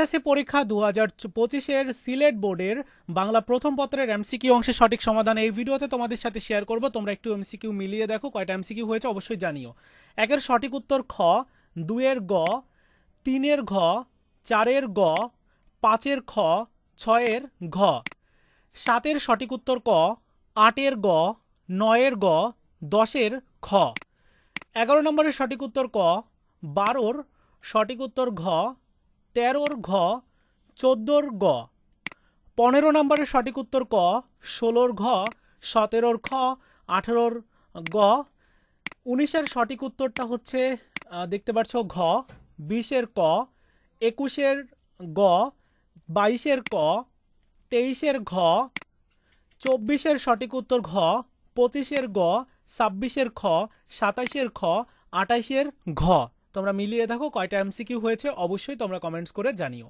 মাস্টার্সে পরীক্ষা দু হাজার পঁচিশের সিলেট বোর্ডের বাংলা প্রথম পত্রের এমসিকিউ অংশের সঠিক সমাধান এই ভিডিওতে তোমাদের সাথে শেয়ার করব। তোমরা একটু এমসিকিউ মিলিয়ে দেখো, কয়টা এমসিকিউ হয়েছে অবশ্যই জানিও। একের সঠিক উত্তর খ দুয়ের গ, তিনের ঘ, চারের গ, পাঁচের খ, ছয়ের ঘ। সাতের সঠিক উত্তর ক, আটের গ, নয়ের গ, দশের খ। এগারো নম্বরের সঠিক উত্তর ক, বারোর সঠিক উত্তর ঘ তেরোর ঘ, চোদ্দোর গ। পনেরো নম্বরের সঠিক উত্তর ক, ষোলোর ঘ, সতেরোর খ, আঠেরোর গ। উনিশের সঠিক উত্তরটা হচ্ছে দেখতে পাচ্ছ ঘ, বিশের ক, একুশের গ, বাইশের ক, তেইশের ঘ, চব্বিশের সঠিক উত্তর ঘ, পঁচিশের গ, ছাব্বিশের খ সাতাশের খ আঠাশের ঘ। তোমরা মিলিয়ে দেখো কয়টা এমসিকিউ হয়েছে অবশ্যই তোমরা কমেন্টস করে জানিও।